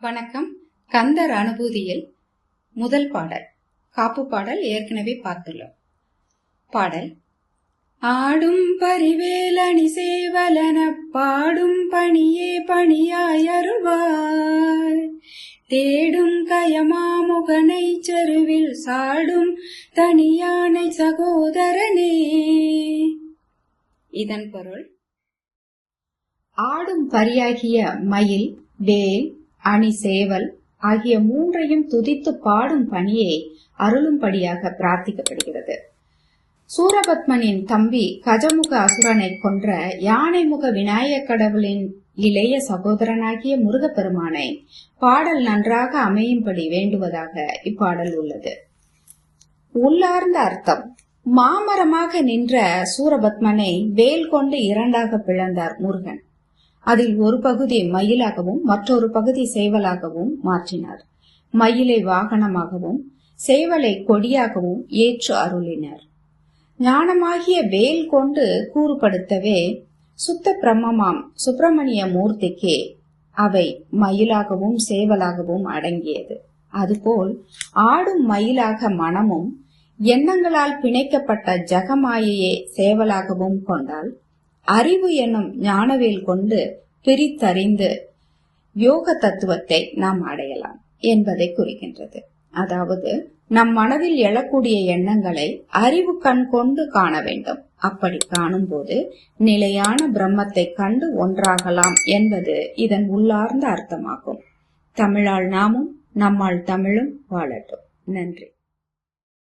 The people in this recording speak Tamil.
வணக்கம். கந்தர் அனுபூதியில் முதல் பாடல். காப்பு பாடல் ஏற்கனவே பார்த்துள்ளோம். பாடல். ஆடும் பரிவேலணி சேவலன பாடும் பணியே பணியாய் அருள்வாய் தேடும் கயமாமுகனை செருவில் சாடும் தனியானை சகோதரனே. இதன் பொருள். ஆடும் பரியாகிய மயில் வேல் அணி சேவல் ஆகிய மூன்றையும் துதித்து பாடும் பணியை அருளும்படியாக பிரார்த்திக்கப்படுகிறது. சூரபத்மனின் தம்பி கஜமுக அசுரனை கொன்ற யானைமுக விநாயக கடவுளின் இளைய சகோதரனாகிய முருகப்பெருமானை பாடல் நன்றாக அமையும்படி வேண்டுவதாக இப்பாடல் உள்ளது. உள்ளார்ந்த அர்த்தம். மாமரமாக நின்ற சூரபத்மனை வேல் கொண்டு இரண்டாக பிளந்தார் முருகன். அதில் ஒரு பகுதி மயிலாகவும் மற்றொரு பகுதி சேவலாகவும் மாற்றினார். மயிலை வாகனமாகவும் சேவலை கொடியாகவும் ஏற்று அருளினர். ஞானமாகிய வேல் கொண்டு கூறுபடுத்தவே சுத்த பிரம்மமாம் சுப்பிரமணிய மூர்த்திக்கு அவை மயிலாகவும் சேவலாகவும் அடங்கியது. அதுபோல் ஆடும் மயிலாக மனமும் எண்ணங்களால் பிணைக்கப்பட்ட ஜகமாயையே சேவலாகவும் கொண்டால் அறிவு எனும் ஞானவேல் கொண்டு பிரித்தறிந்து யோக தத்துவத்தை நாம் அடையலாம் என்பதை குறிக்கின்றது. அதாவது நம் மனதில் எழக்கூடிய எண்ணங்களை அறிவு கண் கொண்டு காண வேண்டும். அப்படி காணும்போது நிலையான பிரம்மத்தை கண்டு ஒன்றாகலாம் என்பது இதன் உள்ளார்ந்த அர்த்தமாகும். தமிழால் நாமும் நம்மால் தமிழும் வாழட்டும். நன்றி.